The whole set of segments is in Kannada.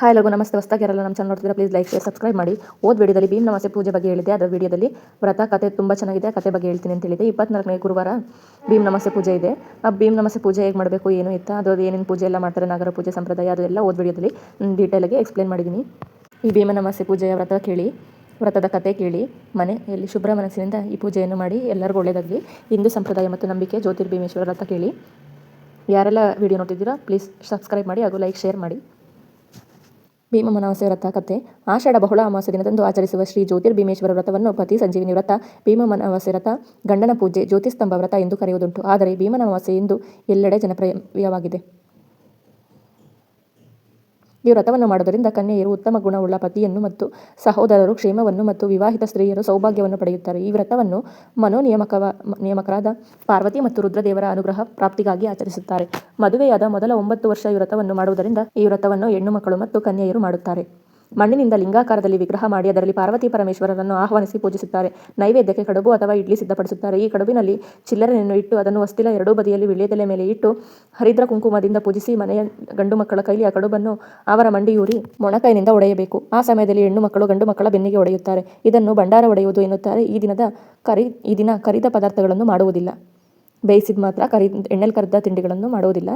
ಹಾಯ್ ಲಗು, ನಮಸ್ತೆ. ಹೊಸ್ತಾಗಿರಲ್ಲ ನಮ್ಮ ಚಾನಲ್ ನೋಡ್ತಿದ್ರೆ ಪ್ಲೀಸ್ ಲೈಕ್ ಶೇರ್ ಸಬ್ಸ್ಕ್ರೈಬ್ ಮಾಡಿ. ಓದ್ ವಿಡಿಯೋದಲ್ಲಿ ಭೀಮ್ ನಮಸ್ತೆ ಪೂಜೆ ಬಗ್ಗೆ ಹೇಳಿದೆ. ಅದರ ವಿಡಿಯೋದಲ್ಲಿ ವ್ರತ, ಕತೆ ತುಂಬ ಚೆನ್ನಾಗಿದೆ. ಕತೆ ಬಗ್ಗೆ ಹೇಳ್ತೀನಿ ಅಂತ ಹೇಳಿದೆ. ಇಪ್ಪತ್ನಾಲ್ಕನೇ ಗುರುವಾರ ಭೀಮ್ ನಮಸ್ತೆ ಪೂಜೆ ಇದೆ. ಆ ಭೀಮ್ ನಮಸ್ತೆ ಪೂಜೆ ಹೇಗೆ ಮಾಡಬೇಕು, ಏನು ಇತ್ತ, ಅದು ಏನೇನು ಪೂಜೆ ಎಲ್ಲ ಮಾಡ್ತಾರೆ, ನಾಗರ ಪೂಜೆ, ಸಂಪ್ರದಾಯ, ಅದೆಲ್ಲ ಓದ್ ವಿಡಿಯೋದಲ್ಲಿ ಡೀಟೇಲಾಗಿ ಎಕ್ಸ್ಪ್ಲೇನ್ ಮಾಡಿದ್ದೀನಿ ಈ ಭೀಮ ನಮಸ್ತೆ ಪೂಜೆಯ ವ್ರತ ಕೇಳಿ, ವ್ರತದ ಕತೆ ಕೇಳಿ ಮನೆಯಲ್ಲಿ ಶುಭ್ರ ಮನಸ್ಸಿನಿಂದ ಈ ಪೂಜೆಯನ್ನು ಮಾಡಿ, ಎಲ್ಲರಿಗೂ ಒಳ್ಳೆಯದಾಗಲಿ ಹಿಂದೂ ಸಂಪ್ರದಾಯ ಮತ್ತು ನಂಬಿಕೆ ಜ್ಯೋತಿರ್ಭೀಮೇಶ್ವರ ವ್ರತ ಕೇಳಿ. ಯಾರೆಲ್ಲ ವಿಡಿಯೋ ನೋಡ್ತಿದ್ದೀರಾ ಪ್ಲೀಸ್ ಸಬ್ಸ್ಕ್ರೈಬ್ ಮಾಡಿ, ಹಾಗೂ ಲೈಕ್ ಶೇರ್ ಮಾಡಿ. ಭೀಮ ಅಮಾವಾಸ್ಯೆ ವ್ರತ ಕಥೆ. ಆಷಾಢ ಬಹುಳ ಅಮಾವಾಸ್ಯ ದಿನದಂದು ಆಚರಿಸುವ ಶ್ರೀ ಜ್ಯೋತಿರ್ಭೀಮೇಶ್ವರ ವ್ರತವನ್ನು ಪತಿ ಸಂಜೀವಿನಿ ವ್ರತ, ಭೀಮ ಅಮಾವಾಸ್ಯೆ ವ್ರತ, ಗಂಡನ ಪೂಜೆ, ಜ್ಯೋತಿಸ್ತಂಭ ವ್ರತ ಎಂದು ಕರೆಯುವುದುಂಟು. ಆದರೆ ಭೀಮನ ಎಂದು ಎಲ್ಲೆಡೆ ಜನಪ್ರಿಯವಾಗಿದೆ. ಈ ವ್ರತವನ್ನು ಮಾಡುವುದರಿಂದ ಕನ್ಯೆಯರು ಉತ್ತಮ ಗುಣವುಳ್ಳ ಪತಿಯನ್ನು ಮತ್ತು ಸಹೋದರರು ಕ್ಷೇಮವನ್ನು ಮತ್ತು ವಿವಾಹಿತ ಸ್ತ್ರೀಯರು ಸೌಭಾಗ್ಯವನ್ನು ಪಡೆಯುತ್ತಾರೆ. ಈ ವ್ರತವನ್ನು ಮನೋನಿಯಮಕವ, ನಿಯಮಕರಾದ ಪಾರ್ವತಿ ಮತ್ತು ರುದ್ರದೇವರ ಅನುಗ್ರಹ ಪ್ರಾಪ್ತಿಗಾಗಿ ಆಚರಿಸುತ್ತಾರೆ. ಮದುವೆಯಾದ ಮೊದಲ ಒಂಬತ್ತು ವರ್ಷ ಈ ವ್ರತವನ್ನು ಮಾಡುವುದರಿಂದ ಈ ವ್ರತವನ್ನು ಹೆಣ್ಣು ಮಕ್ಕಳು ಮತ್ತು ಕನ್ಯೆಯರು ಮಾಡುತ್ತಾರೆ. ಮಣ್ಣಿನಿಂದ ಲಿಂಗಾಕಾರದಲ್ಲಿ ವಿಗ್ರಹ ಮಾಡಿ ಅದರಲ್ಲಿ ಪಾರ್ವತಿ ಪರಮೇಶ್ವರರನ್ನು ಆಹ್ವಾನಿಸಿ ಪೂಜಿಸುತ್ತಾರೆ. ನೈವೇದ್ಯಕ್ಕೆ ಕಡುಬು ಅಥವಾ ಇಡ್ಲಿ ಸಿದ್ಧಪಡಿಸುತ್ತಾರೆ. ಈ ಕಡುಬಿನಲ್ಲಿ ಚಿಲ್ಲರೆಯನ್ನು ಇಟ್ಟು ಅದನ್ನು ವಸ್ತಿಲ ಎರಡೂ ಬದಿಯಲ್ಲಿ ವಿಳ್ಯದೆಲೆ ಮೇಲೆ ಇಟ್ಟು ಹರಿದ್ರ ಕುಂಕುಮದಿಂದ ಪೂಜಿಸಿ ಮನೆಯ ಗಂಡು ಮಕ್ಕಳ ಕೈಲಿ ಆ ಕಡುಬನ್ನು ಅವರ ಮಂಡಿಯೂರಿ ಮೊಣಕೈನಿಂದ ಒಡೆಯಬೇಕು. ಆ ಸಮಯದಲ್ಲಿ ಹೆಣ್ಣು ಮಕ್ಕಳು ಗಂಡು ಮಕ್ಕಳ ಬೆನ್ನಿಗೆ ಒಡೆಯುತ್ತಾರೆ. ಇದನ್ನು ಭಂಡಾರ ಒಡೆಯುವುದು ಎನ್ನುತ್ತಾರೆ. ಈ ದಿನದ ಕರಿ, ಈ ದಿನ ಕರಿದ ಪದಾರ್ಥಗಳನ್ನು ಮಾಡುವುದಿಲ್ಲ. ಬೇಯಿಸಿದ ಮಾತ್ರ ಕರಿ, ಎಣ್ಣೆಲ್ ಕರಿದ ತಿಂಡಿಗಳನ್ನು ಮಾಡುವುದಿಲ್ಲ.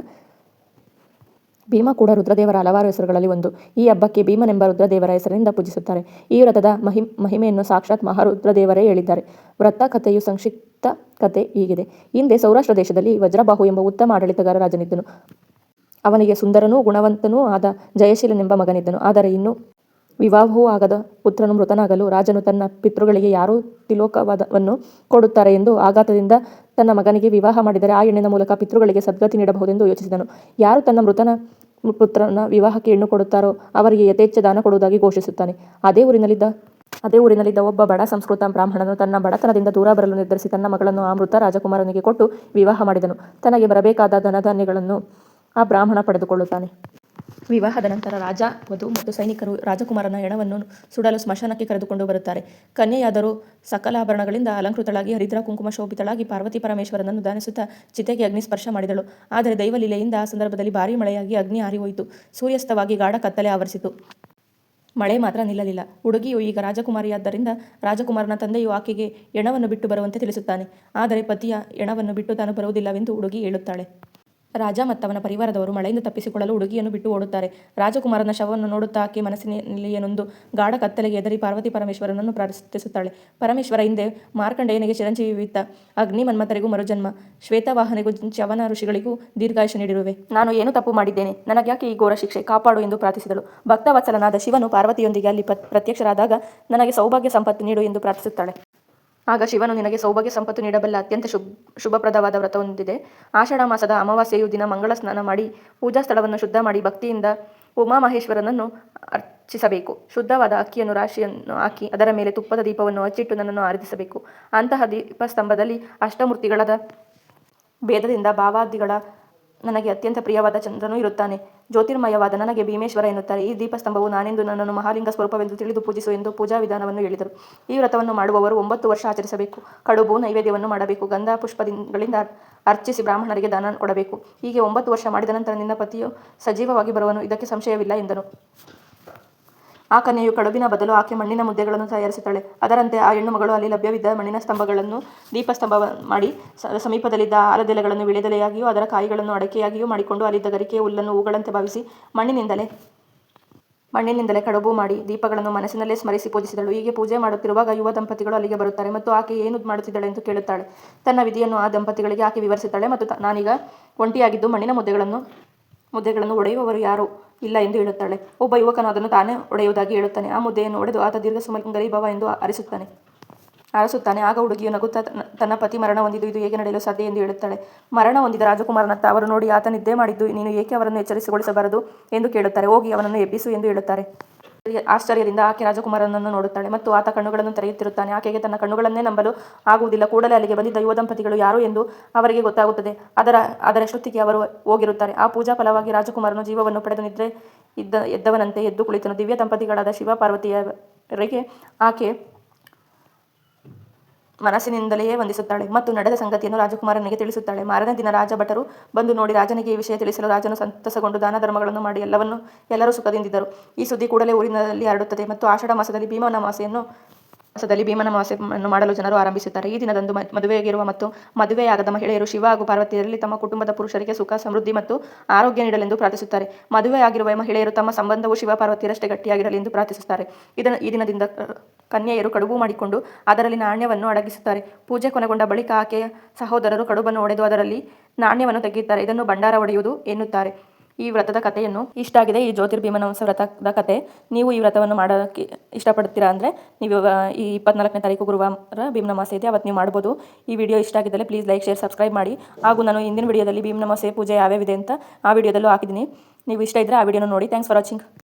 ಭೀಮ ಕೂಡ ರುದ್ರದೇವರ ಹಲವಾರು ಹೆಸರುಗಳಲ್ಲಿ ಒಂದು. ಈ ಹಬ್ಬಕ್ಕೆ ಭೀಮನೆಂಬ ರುದ್ರದೇವರ ಹೆಸರಿನಿಂದ ಪೂಜಿಸುತ್ತಾರೆ. ಈ ವ್ರತದ ಮಹಿ ಮಹಿಮೆಯನ್ನು ಸಾಕ್ಷಾತ್ ಮಹಾರುದ್ರದೇವರೇ ಹೇಳಿದ್ದಾರೆ. ವ್ರತ ಕಥೆಯು ಸಂಕ್ಷಿಪ್ತ ಕಥೆ ಹೀಗಿದೆ. ಹಿಂದೆ ಸೌರಾಷ್ಟ್ರ ದೇಶದಲ್ಲಿ ವಜ್ರಬಾಹು ಎಂಬ ಉತ್ತಮ ಆಡಳಿತಗಾರ ರಾಜನಿದ್ದನು. ಅವನಿಗೆ ಸುಂದರನೂ ಗುಣವಂತನೂ ಆದ ಜಯಶೀಲನೆಂಬ ಮಗನಿದ್ದನು. ಆದರೆ ಇನ್ನು ವಿವಾಹವೂ ಆಗದ ಪುತ್ರನು ಮೃತನಾಗಲು ರಾಜನು ತನ್ನ ಪಿತೃಗಳಿಗೆ ಯಾರು ತಿಲೋಕವಾದವನ್ನು ಕೊಡುತ್ತಾರೆ ಎಂದು ಆಘಾತದಿಂದ ತನ್ನ ಮಗನಿಗೆ ವಿವಾಹ ಮಾಡಿದರೆ ಆ ಹೆಣ್ಣಿನ ಮೂಲಕ ಪಿತೃಗಳಿಗೆ ಸದ್ಗತಿ ನೀಡಬಹುದೆಂದು ಯೋಚಿಸಿದನು. ಯಾರು ತನ್ನ ಮೃತನ, ಪುತ್ರನ ವಿವಾಹಕ್ಕೆ ಹೆಣ್ಣು ಕೊಡುತ್ತಾರೋ ಅವರಿಗೆ ಯಥೇಚ್ಛ ದಾನ ಕೊಡುವುದಾಗಿ ಘೋಷಿಸುತ್ತಾನೆ. ಅದೇ ಊರಿನಲ್ಲಿದ್ದ ಅದೇ ಊರಿನಲ್ಲಿದ್ದ ಒಬ್ಬ ಬಡ ಸಂಸ್ಕೃತ ಬ್ರಾಹ್ಮಣನು ತನ್ನ ಬಡತನದಿಂದ ದೂರ ಬರಲು ನಿರ್ಧರಿಸಿ ತನ್ನ ಮಗಳನ್ನು ಆ ಮೃತ ರಾಜಕುಮಾರನಿಗೆ ಕೊಟ್ಟು ವಿವಾಹ ಮಾಡಿದನು. ತನಗೆ ಬರಬೇಕಾದ ಧನಧಾನ್ಯಗಳನ್ನು ಆ ಬ್ರಾಹ್ಮಣ ಪಡೆದುಕೊಳ್ಳುತ್ತಾನೆ. ವಿವಾಹದ ನಂತರ ರಾಜ ವಧು ಮತ್ತು ಸೈನಿಕರು ರಾಜಕುಮಾರನ ಹೆಣವನ್ನು ಸುಡಲು ಸ್ಮಶಾನಕ್ಕೆ ಕರೆದುಕೊಂಡು ಬರುತ್ತಾರೆ. ಕನ್ಯೆಯಾದರೂ ಸಕಲ ಆಭರಣಗಳಿಂದ ಅಲಂಕೃತಳಾಗಿ ಹರಿದ್ರ ಕುಂಕುಮ ಶೋಭಿತಳಾಗಿ ಪಾರ್ವತಿ ಪರಮೇಶ್ವರನನ್ನು ದಾನಿಸುತ್ತಾ ಚಿತೆಗೆ ಅಗ್ನಿ ಸ್ಪರ್ಶ ಮಾಡಿದಳು. ಆದರೆ ದೈವಲೀಲೆಯಿಂದ ಆ ಸಂದರ್ಭದಲ್ಲಿ ಭಾರಿ ಮಳೆಯಾಗಿ ಅಗ್ನಿ ಹಾರಿಹೋಯಿತು. ಸೂರ್ಯಸ್ತವಾಗಿ ಗಾಢ ಕತ್ತಲೆ ಆವರಿಸಿತು. ಮಳೆ ಮಾತ್ರ ನಿಲ್ಲಲಿಲ್ಲ. ಹುಡುಗಿಯು ಈಗ ರಾಜಕುಮಾರಿಯಾದ್ದರಿಂದ ರಾಜಕುಮಾರನ ತಂದೆಯು ಆಕೆಗೆ ಎಣವನ್ನು ಬಿಟ್ಟು ಬರುವಂತೆ ತಿಳಿಸುತ್ತಾನೆ. ಆದರೆ ಪತಿಯ ಎಣವನ್ನು ಬಿಟ್ಟು ತಾನು ಬರುವುದಿಲ್ಲವೆಂದು ಹುಡುಗಿ ಹೇಳುತ್ತಾಳೆ. ರಾಜ ಮತ್ತವನ ಪರಿವಾರದವರು ಮಳೆಯಿಂದ ತಪ್ಪಿಸಿಕೊಳ್ಳಲು ಹುಡುಗಿಯನ್ನು ಬಿಟ್ಟು ಓಡುತ್ತಾರೆ. ರಾಜಕುಮಾರನ ಶವವನ್ನು ನೋಡುತ್ತಾ ಆಕೆ ಮನಸ್ಸಿನಲ್ಲಿ ಏನೊಂದು ಗಾಢ ಕತ್ತಲೆಗೆ ಎದರಿ ಪಾರ್ವತಿ ಪರಮೇಶ್ವರನನ್ನು ಪ್ರಾರ್ಥಿಸುತ್ತಾಳೆ. ಪರಮೇಶ್ವರ ಹಿಂದೆ ಮಾರ್ಕಂಡೇಯನಿಗೆ ಚಿರಂಜೀವಿತ್ತ ಅಗ್ನಿ ಮನ್ಮಥರಿಗೂ ಮರುಜನ್ಮ. ಶ್ವೇತವಾಹನಿಗೂ ಚವನ ಋಷಿಗಳಿಗೂ ದೀರ್ಘಾಯುಷ ನೀಡಿರುವೆ. ನಾನು ಏನು ತಪ್ಪು ಮಾಡಿದ್ದೇನೆ? ನನಗ್ಯಾಕೆ ಈ ಘೋರ ಶಿಕ್ಷೆ? ಕಾಪಾಡು ಎಂದು ಪ್ರಾರ್ಥಿಸಿದಳು. ಭಕ್ತವತ್ಸಲನಾದ ಶಿವನು ಪಾರ್ವತಿಯೊಂದಿಗೆ ಅಲ್ಲಿ ಪ್ರತ್ಯಕ್ಷರಾದಾಗ ನನಗೆ ಸೌಭಾಗ್ಯ ಸಂಪತ್ತು ನೀಡು ಎಂದು ಪ್ರಾರ್ಥಿಸುತ್ತಾಳೆ. ಆಗ ಶಿವನು ನಿನಗೆ ಸೌಭಾಗ್ಯ ಸಂಪತ್ತು ನೀಡಬಲ್ಲ ಅತ್ಯಂತ ಶುಭ, ಶುಭಪ್ರದವಾದ ವ್ರತ ಹೊಂದಿದೆ ಆಷಾಢ ಮಾಸದ ಅಮಾವಾಸ್ಯೆಯು ದಿನ ಮಂಗಳ ಸ್ನಾನ ಮಾಡಿ ಪೂಜಾ ಸ್ಥಳವನ್ನು ಶುದ್ಧ ಮಾಡಿ ಭಕ್ತಿಯಿಂದ ಉಮಾಮಹೇಶ್ವರನನ್ನು ಅರ್ಚಿಸಬೇಕು. ಶುದ್ಧವಾದ ಅಕ್ಕಿಯನ್ನು ರಾಶಿಯನ್ನು ಹಾಕಿ ಅದರ ಮೇಲೆ ತುಪ್ಪದ ದೀಪವನ್ನು ಹಚ್ಚಿಟ್ಟು ನನ್ನನ್ನು ಆರಾಧಿಸಬೇಕು. ಅಂತಹ ದೀಪಸ್ತಂಭದಲ್ಲಿ ಅಷ್ಟಮೂರ್ತಿಗಳಾದ ಭೇದದಿಂದ ಭಾವಾದಿಗಳ ನನಗೆ ಅತ್ಯಂತ ಪ್ರಿಯವಾದ ಚಂದ್ರನು ಇರುತ್ತಾನೆ. ಜ್ಯೋತಿರ್ಮಯವಾದ ನನಗೆ ಭೀಮೇಶ್ವರ ಎನ್ನುತ್ತಾರೆ. ಈ ದೀಪಸ್ತಂಭವು ನಾನೆಂದು ನನ್ನನ್ನು ಮಹಾಲಿಂಗ ಸ್ವರೂಪವೆಂದು ತಿಳಿದು ಪೂಜಿಸು ಎಂದು ಪೂಜಾ ವಿಧಾನವನ್ನು ಹೇಳಿದರು. ಈ ವ್ರತವನ್ನು ಮಾಡುವವರು ಒಂಬತ್ತು ವರ್ಷ ಆಚರಿಸಬೇಕು. ಕಡುಬು ನೈವೇದ್ಯವನ್ನು ಮಾಡಬೇಕು. ಗಂಧ ಪುಷ್ಪಗಳಿಂದ ಅರ್ಚಿಸಿ ಬ್ರಾಹ್ಮಣರಿಗೆ ದಾನ ಕೊಡಬೇಕು. ಹೀಗೆ ಒಂಬತ್ತು ವರ್ಷ ಮಾಡಿದ ನಂತರ ನಿನ್ನ ಪತಿಯು ಸಜೀವವಾಗಿ ಬರುವನು. ಇದಕ್ಕೆ ಸಂಶಯವಿಲ್ಲ ಎಂದನು. ಆ ಕನ್ಯೆಯು ಕಡುಬಿನ ಬದಲು ಆಕೆ ಮಣ್ಣಿನ ಮುದ್ದೆಗಳನ್ನು ತಯಾರಿಸುತ್ತಾಳೆ. ಅದರಂತೆ ಆ ಹೆಣ್ಣು ಮಗಳು ಅಲ್ಲಿ ಲಭ್ಯವಿದ್ದ ಮಣ್ಣಿನ ಸ್ತಂಭಗಳನ್ನು, ದೀಪಸ್ತಂಭ ಮಾಡಿ ಸಮೀಪದಲ್ಲಿದ್ದ ಆಲದೆಲೆಗಳನ್ನು ವಿಳೆದೆಲೆಯಾಗಿಯೂ ಅದರ ಕಾಯಿಗಳನ್ನು ಅಡಕೆಯಾಗಿಯೂ ಮಾಡಿಕೊಂಡು ಅಲ್ಲಿದ್ದ ಗರಿಕೆಯ ಹುಲ್ಲನ್ನು ಹೂಗಳಂತೆ ಭಾವಿಸಿ ಮಣ್ಣಿನಿಂದಲೇ ಮಣ್ಣಿನಿಂದಲೇ ಕಡುಬು ಮಾಡಿ ದೀಪಗಳನ್ನು ಮನಸ್ಸಿನಲ್ಲೇ ಸ್ಮರಿಸಿ ಪೂಜಿಸಿದಳು. ಹೀಗೆ ಪೂಜೆ ಮಾಡುತ್ತಿರುವಾಗ ಯುವ ದಂಪತಿಗಳು ಅಲ್ಲಿಗೆ ಬರುತ್ತಾರೆ ಮತ್ತು ಆಕೆ ಏನು ಮಾಡುತ್ತಿದ್ದಾಳೆ ಎಂದು ಕೇಳುತ್ತಾಳೆ. ತನ್ನ ವಿಧಿಯನ್ನು ಆ ದಂಪತಿಗಳಿಗೆ ಆಕೆ ವಿವರಿಸುತ್ತಾಳೆ ಮತ್ತು ನಾನೀಗ ಒಂಟಿಯಾಗಿದ್ದು ಮಣ್ಣಿನ ಮುದ್ದೆಗಳನ್ನು ಮುದ್ದೆಗಳನ್ನು ಒಡೆಯುವವರು ಯಾರು? ಇಲ್ಲ ಎಂದು ಹೇಳುತ್ತಾಳೆ. ಒಬ್ಬ ಯುವಕನು ಅದನ್ನು ತಾನೇ ಒಡೆಯುವುದಾಗಿ ಹೇಳುತ್ತಾನೆ. ಆ ಮುದ್ದೆಯನ್ನು ಒಡೆದು ಆತ ದೀರ್ಘ ಸುಮಂಗಲಿ ಭವ ಎಂದು ಅರಿಸುತ್ತಾನೆ ಅರಸುತ್ತಾನೆ ಆಗ ಹುಡುಗಿಯು ನಗುತ್ತಾ ತನ್ನ ಪತಿ ಮರಣ ಹೊಂದಿದ್ದು ಇದು ಹೇಗೆ ನಡೆಯಲು ಸಾಧ್ಯ ಎಂದು ಹೇಳುತ್ತಾಳೆ. ಮರಣ ಹೊಂದಿದ ರಾಜಕುಮಾರನತ್ತ ಅವರು ನೋಡಿ, ಆತ ನಿದ್ದೆ ಮಾಡಿದ್ದು, ನೀನು ಏಕೆ ಅವರನ್ನು ಎಚ್ಚರಿಸಿಗೊಳಿಸಬಾರದು ಎಂದು ಕೇಳುತ್ತಾರೆ. ಹೋಗಿ ಅವನನ್ನು ಎಬ್ಬಿಸು ಎಂದು ಹೇಳುತ್ತಾರೆ. ಆಶ್ಚರ್ಯದಿಂದ ಆಕೆ ರಾಜಕುಮಾರನನ್ನು ನೋಡುತ್ತಾಳೆ ಮತ್ತು ಆತ ಕಣ್ಣುಗಳನ್ನು ತೆರೆಯುತ್ತಿರುತ್ತಾನೆ. ಆಕೆಗೆ ತನ್ನ ಕಣ್ಣುಗಳನ್ನೇ ನಂಬಲು ಆಗುವುದಿಲ್ಲ. ಕೂಡಲೇ ಅಲ್ಲಿಗೆ ಬಂದಿದ್ದ ಯುವ ದಂಪತಿಗಳು ಯಾರು ಎಂದು ಅವರಿಗೆ ಗೊತ್ತಾಗುತ್ತದೆ. ಅದರ ಅದರ ಶ್ರುತಿಗೆ ಅವರು ಹೋಗಿರುತ್ತಾರೆ. ಆ ಪೂಜಾ ಫಲವಾಗಿ ರಾಜಕುಮಾರನು ಜೀವವನ್ನು ಪಡೆದು ನಿದ್ರೆ ಇದ್ದ ಎದ್ದವನಂತೆ ಎದ್ದು ಕುಳಿತನು. ದಿವ್ಯ ದಂಪತಿಗಳಾದ ಶಿವ ಪಾರ್ವತಿಯರಿಗೆ ಆಕೆ ಮನಸ್ಸಿನಿಂದಲೇ ವಂದಿಸುತ್ತಾಳೆ ಮತ್ತು ನಡೆದ ಸಂಗತಿಯನ್ನು ರಾಜಕುಮಾರನಿಗೆ ತಿಳಿಸುತ್ತಾಳೆ. ಮಾರನೇ ದಿನ ರಾಜ ಭಟರು ಬಂದು ನೋಡಿ ರಾಜನಿಗೆ ಈ ವಿಷಯ ತಿಳಿಸಲು ರಾಜನು ಸಂತಸಗೊಂಡು ದಾನ ಧರ್ಮಗಳನ್ನು ಮಾಡಿ ಎಲ್ಲವನ್ನು ಎಲ್ಲರೂ ಸುಖದಿಂದಿದ್ದರು. ಈ ಸುದ್ದಿ ಕೂಡಲೇ ಊರಿನಲ್ಲಿ ಹರಡುತ್ತದೆ ಮತ್ತು ಆಷಾಢ ಮಾಸದಲ್ಲಿ ಭೀಮನ ಮಾಸೆಯನ್ನು ಮಾಸದಲ್ಲಿ ಭೀಮನ ಮಾಸವನ್ನು ಮಾಡಲು ಜನರು ಆರಂಭಿಸುತ್ತಾರೆ ಈ ದಿನದಂದು ಮದುವೆಯಾಗಿರುವ ಮತ್ತು ಮದುವೆಯಾಗದ ಮಹಿಳೆಯರು ಶಿವ ಹಾಗೂ ಪಾರ್ವತಿಯರಲ್ಲಿ ತಮ್ಮ ಕುಟುಂಬದ ಪುರುಷರಿಗೆ ಸುಖ, ಸಮೃದ್ಧಿ ಮತ್ತು ಆರೋಗ್ಯ ನೀಡಲೆಂದು ಪ್ರಾರ್ಥಿಸುತ್ತಾರೆ. ಮದುವೆಯಾಗಿರುವ ಮಹಿಳೆಯರು ತಮ್ಮ ಸಂಬಂಧವು ಶಿವ, ಪಾರ್ವತಿಯರಷ್ಟೇ ಗಟ್ಟಿಯಾಗಿರಲಿ ಎಂದು ಪ್ರಾರ್ಥಿಸುತ್ತಾರೆ. ಇದನ್ನು ಈ ದಿನದಿಂದ ಕನ್ಯೆಯರು ಕಡುಬು ಮಾಡಿಕೊಂಡು ಅದರಲ್ಲಿ ನಾಣ್ಯವನ್ನು ಅಡಗಿಸುತ್ತಾರೆ. ಪೂಜೆ ಕೊನೆಗೊಂಡ ಬಳಿಕ ಆಕೆಯ ಸಹೋದರರು ಕಡುಬನ್ನು ಒಡೆದು ಅದರಲ್ಲಿ ನಾಣ್ಯವನ್ನು ತೆಗೆಯುತ್ತಾರೆ. ಇದನ್ನು ಭಂಡಾರ ಒಡೆಯುವುದು ಎನ್ನುತ್ತಾರೆ. ಈ ವ್ರತದ ಕಥೆಯನ್ನು ಇಷ್ಟ ಆಗಿದೆ. ಈ ಜ್ಯೋತಿರ್ಭೀಮನ ವಂಶ ವ್ರತದ ಕತೆ ನೀವು ಈ ವ್ರತವನ್ನು ಮಾಡೋಕ್ಕೆ ಇಷ್ಟಪಡ್ತೀರಾ ಅಂದರೆ ನೀವು ಈ ಇಪ್ಪತ್ನಾಲ್ಕನೇ ತಾರೀಕು ಗುರುವಾರ ಭೀಮನ ಮಾಸೆ ಇದೆ ಅವತ್ತು ನೀವು ಮಾಡ್ಬೋದು. ಈ ವಿಡಿಯೋ ಇಷ್ಟ ಆಗಿದ್ದಲ್ಲಿ ಪ್ಲೀಸ್ ಲೈಕ್ ಶೇರ್ ಸಬ್ಸ್ಕ್ರೈಬ್ ಮಾಡಿ. ಹಾಗೂ ನಾನು ಇಂದಿನ ವಿಡಿಯೋದಲ್ಲಿ ಭೀಮನ ಮಾಸೆ ಪೂಜೆ ಯಾವ್ಯಾವಿದೆ ಅಂತ ಆ ವಿಡಿಯೋದಲ್ಲೂ ಹಾಕಿದ್ದೀನಿ. ನೀವು ಇಷ್ಟ ಇದ್ದರೆ ಆ ವಿಡಿಯೋನ ನೋಡಿ. Thanks for watching